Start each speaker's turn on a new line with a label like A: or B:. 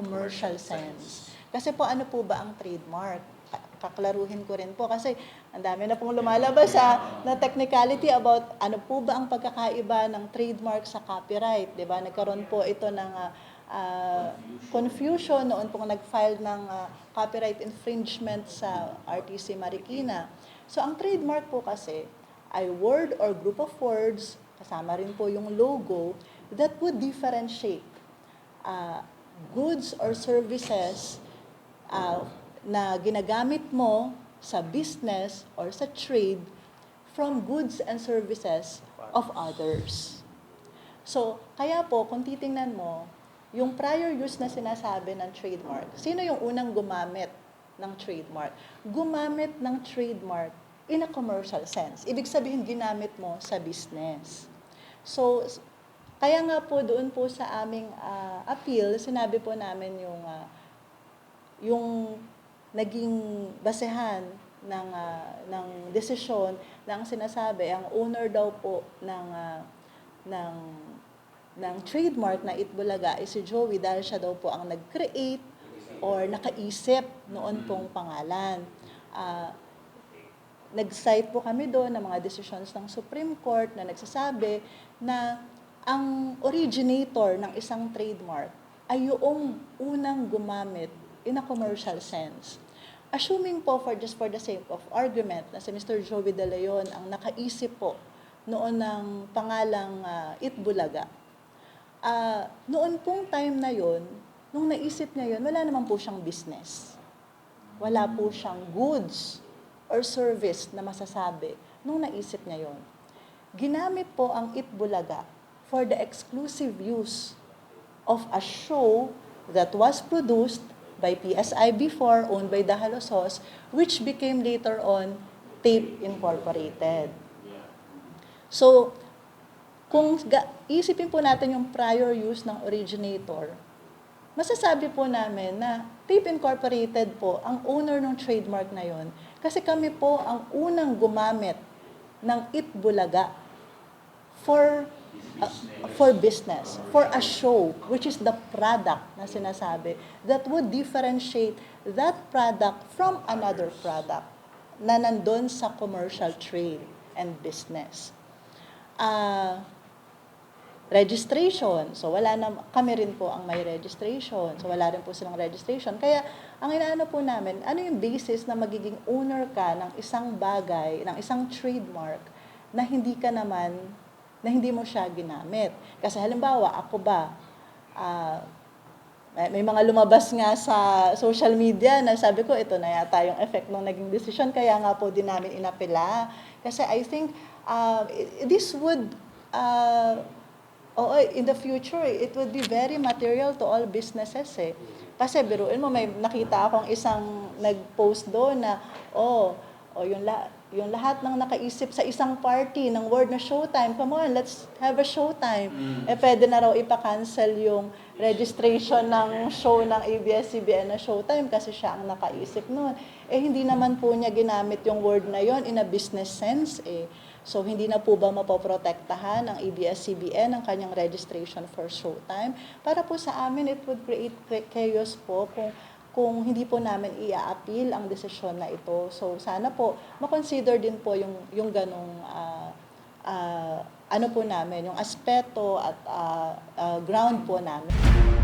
A: commercial sense. Kasi po ano po ba ang trademark? Ka- Kaklaruhin ko rin po kasi ang dami na pong lumalabas sa na technicality about ano po ba ang pagkakaiba ng trademark sa copyright, 'di ba? Nagkaroon po ito ng ah, confusion noon pong nag-file ng ah, copyright infringement sa RTC Marikina. So ang trademark po kasi ay word or group of words, kasama rin po yung logo, that would differentiate uh, goods or services uh, na ginagamit mo sa business or sa trade from goods and services of others. So, kaya po, kung titingnan mo, yung prior use na sinasabi ng trademark, sino yung unang gumamit ng trademark? Gumamit ng trademark in a commercial sense. Ibig sabihin, ginamit mo sa business. So, kaya nga po doon po sa aming ah, appeal, sinabi po namin yung ah, yung naging basehan ng ah, ng desisyon na ang sinasabi ang owner daw po ng ah, ng ng trademark na Itbulaga ay si Joey dahil siya daw po ang nag-create or nakaisip noon pong pangalan. Ah, nag-cite po kami doon ng mga decisions ng Supreme Court na nagsasabi na ang originator ng isang trademark ay yung unang gumamit in a commercial sense. Assuming po, for just for the sake of argument, na si Mr. Joey De Leon ang nakaisip po noon ng pangalang ah, Itbulaga, Ah, noon pong time na yon, nung naisip niya yon, wala naman po siyang business. Wala po siyang goods or service na masasabi nung naisip niya yon. Ginamit po ang Itbulaga for the exclusive use of a show that was produced by PSI before, owned by Dahalosos, which became later on Tape Incorporated. So, kung isipin po natin yung prior use ng originator, masasabi po namin na Tape Incorporated po ang owner ng trademark na yon kasi kami po ang unang gumamit ng Itbulaga for uh, for business, for a show, which is the product na sinasabi, that would differentiate that product from another product na nandun sa commercial trade and business. Ah, registration. So wala na kami rin po ang may registration. So wala rin po silang registration. Kaya ang inaano po namin, ano yung basis na magiging owner ka ng isang bagay, ng isang trademark na hindi ka naman na hindi mo siya ginamit. Kasi halimbawa, ako ba ah, may, may mga lumabas nga sa social media na sabi ko, ito na yata yung effect ng naging decision, kaya nga po din namin inapela. Kasi I think uh, this would, uh, oo, in the future, it would be very material to all businesses eh. Kasi biruin mo, may nakita akong isang nag-post doon na, oh, oh yung, la- yung lahat ng nakaisip sa isang party ng word na showtime, come on, let's have a showtime. Eh, pwede na raw ipa-cancel yung registration ng show ng ABS-CBN na showtime kasi siya ang nakaisip noon. Eh, hindi naman po niya ginamit yung word na yon in a business sense eh. So, hindi na po ba mapoprotektahan ng ABS-CBN ang kanyang registration for showtime? Para po sa amin, it would create chaos po kung kung hindi po namin i-appeal ang desisyon na ito. So sana po makonsider din po yung yung ganong ah, ah, ano po namin, yung aspeto at ah, ah, ground po namin.